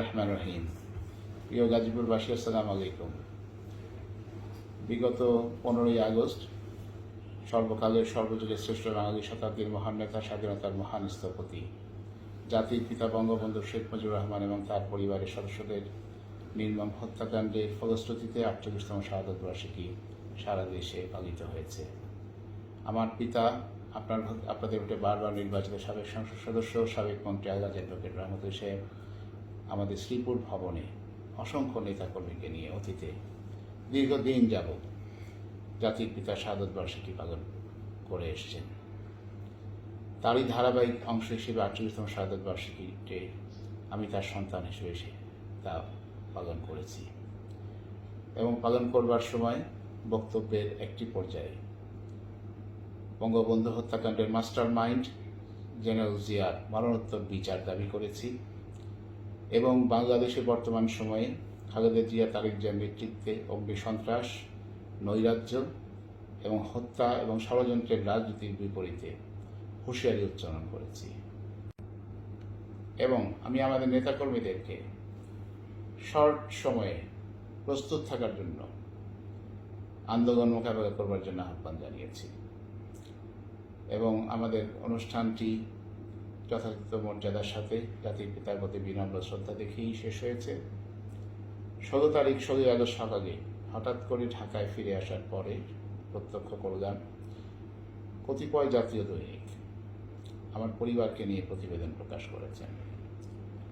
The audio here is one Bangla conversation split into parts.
রহমানির রহিম প্রিয় গাজীপুরবাসী আসসালামু আলাইকুম বিগত পনেরোই আগস্ট, সর্বকালের সর্বযুগের শ্রেষ্ঠ বাঙালি শতাব্দীর মহান নেতা, স্বাধীনতার মহান স্থপতি, জাতির পিতা বঙ্গবন্ধু শেখ মুজিবুর রহমান এবং তার পরিবারের সদস্যদের নির্মম হত্যাকাণ্ডের ফলশ্রুতিতে আটচল্লিশতম শাহাদত বার্ষিকী সারা দেশে পালিত হয়েছে। আমার পিতা আপনার আপনাদের ভোটে বারবার নির্বাচিত সাবেক সংসদ সদস্য, সাবেক মন্ত্রী আলহাজ অ্যাডভোকেট রহমতুল সাহেব আমাদের শ্রীপুর ভবনে অসংখ্য নেতাকর্মীকে নিয়ে অতীতে দীর্ঘদিন যাবৎ জাতির পিতা শাহাদত বার্ষিকী পালন করে এসেছেন। তারই ধারাবাহিক অংশ হিসেবে আটচল্লিশতম শাহাদত বার্ষিকীতে আমি তার সন্তান হিসেবে এসে তা পালন করেছি। এবং পালন করবার সময় বক্তব্যের একটি পর্যায়ে বঙ্গবন্ধু হত্যাকাণ্ডের মাস্টার মাইন্ড জেনারেল জিয়ার মরণোত্তর বিচার দাবি করেছি এবং বাংলাদেশের বর্তমান সময়ে খালেদা জিয়া, তারেক জিয়ার নেতৃত্বে অগ্নি সন্ত্রাস, নৈরাজ্য এবং হত্যা এবং ষড়যন্ত্রের রাজনীতির বিপরীতে হুঁশিয়ারি উচ্চারণ করেছি। এবং আমি আমাদের নেতাকর্মীদেরকে শর্ট সময়ে প্রস্তুত থাকার জন্য আন্দোলন মোকাবেলা করবার জন্য আহ্বান জানিয়েছি। এবং আমাদের অনুষ্ঠানটি যথাযথ মর্যাদার সাথে জাতির পিতার প্রতি বিনম্র শ্রদ্ধা দেখেই শেষ হয়েছে। ষোলো তারিখ ষোলোই আগস্ট সকালে হঠাৎ করে ঢাকায় ফিরে আসার পরে প্রত্যক্ষ করলাম, কতিপয় জাতীয় দৈনিক আমার পরিবারকে নিয়ে প্রতিবেদন প্রকাশ করেছেন।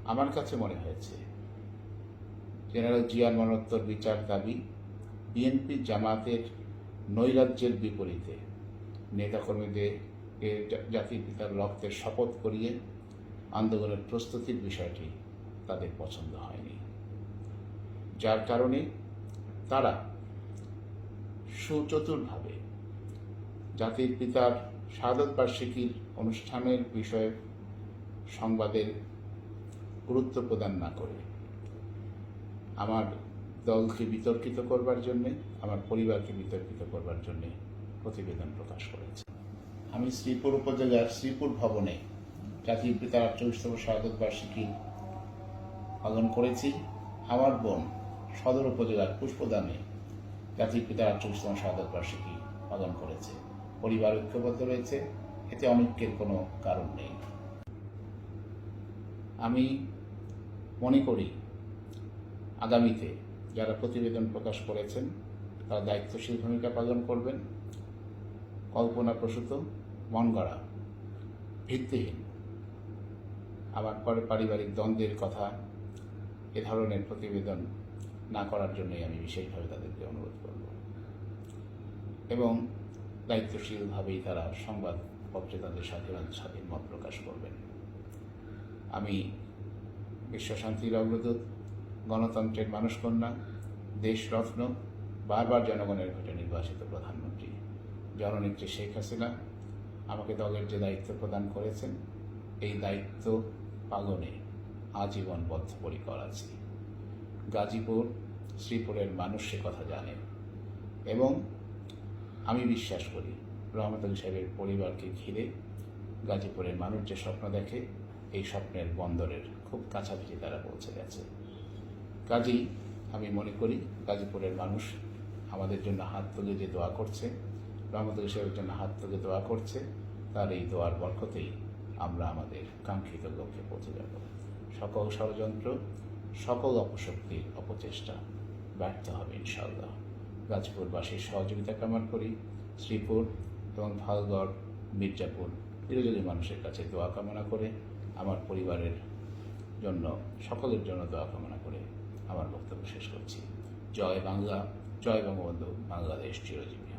আমার কাছে মনে হয়েছে, জেনারেল জিয়ার মরণোত্তর বিচার দাবি বিএনপি জামাতের নৈরাজ্যের বিপরীতে নেতাকর্মীদের জাতির পিতার রক্তের শপথ করিয়ে আন্দোলনের প্রস্তুতির বিষয়টি তাদের পছন্দ হয়নি। যার কারণে তারা সুচতুরভাবে জাতির পিতার শাহাদত বার্ষিকীর অনুষ্ঠানের বিষয়ে সংবাদের গুরুত্ব প্রদান না করে আমার দলকে বিতর্কিত করবার জন্যে, আমার পরিবারকে বিতর্কিত করবার জন্যে প্রতিবেদন প্রকাশ করেছে। আমি শ্রীপুর উপজেলার শ্রীপুর ভবনে জাতির পিতার আটচল্লিশতম স্বাগত বার্ষিকী পালন করেছি। আমার বোন সদর উপজেলার পুষ্পদানে জাতির পিতার আটচল্লিশতম স্বাগত বার্ষিকী পালন করেছে। পরিবার ঐক্যবদ্ধ রয়েছে, এতে অনৈক্যের কোনো কারণ নেই। আমি মনে করি, আগামীতে যারা প্রতিবেদন প্রকাশ করেছেন, তারা দায়িত্বশীল ভূমিকা পালন করবেন। কল্পনা প্রসূত মন গড়া ভিত্তিহীন। আমার পরে পারিবারিক দ্বন্দ্বের কথা, এ ধরনের প্রতিবেদন না করার জন্যই আমি বিশেষভাবে তাদেরকে অনুরোধ করব। এবং দায়িত্বশীলভাবেই তারা সংবাদপত্রে তাদের স্বাধীন স্বাধীন মত প্রকাশ করবেন। আমি বিশ্বশান্তির অগ্রদূত, গণতন্ত্রের মানুষকন্যা, দেশরত্ন, বারবার জনগণের ভোটে নির্বাচিত প্রধানমন্ত্রী। জননেত্রী শেখ হাসিনা আমাকে দলের যে দায়িত্ব প্রদান করেছেন, এই দায়িত্ব পালনে আজীবন বদ্ধপরিকর আছি। গাজীপুর, শ্রীপুরের মানুষ সে কথা জানেন এবং আমি বিশ্বাস করি রহমতুল সাহেবের পরিবারকে ঘিরে গাজীপুরের মানুষ যে স্বপ্ন দেখে, এই স্বপ্নের বন্দরের খুব কাছাকাছি তারা পৌঁছে গেছে। কাজেই আমি মনে করি গাজীপুরের মানুষ আমাদের জন্য হাত তুলে যে দোয়া করছে রহমতুল সাহেবের জন্য হাত তুলে দোয়া করছে, তার এই দোয়ার বরকতেই আমরা আমাদের কাঙ্ক্ষিত লক্ষ্যে পৌঁছে যাব। সকল ষড়যন্ত্র, সকল অপশক্তির অপচেষ্টা ব্যর্থ হবে ইনশাল্লাহ গাজীপুরবাসীর সহযোগিতা কামনা করি। শ্রীপুর এবং ভালগড়, মির্জাপুর বিরোধী মানুষের কাছে দোয়া কামনা করে, আমার পরিবারের জন্য, সকলের জন্য দোয়া কামনা করে আমার বক্তব্য শেষ করছি। জয় বাংলা, জয় বঙ্গবন্ধু, বাংলাদেশ চিরজীবী।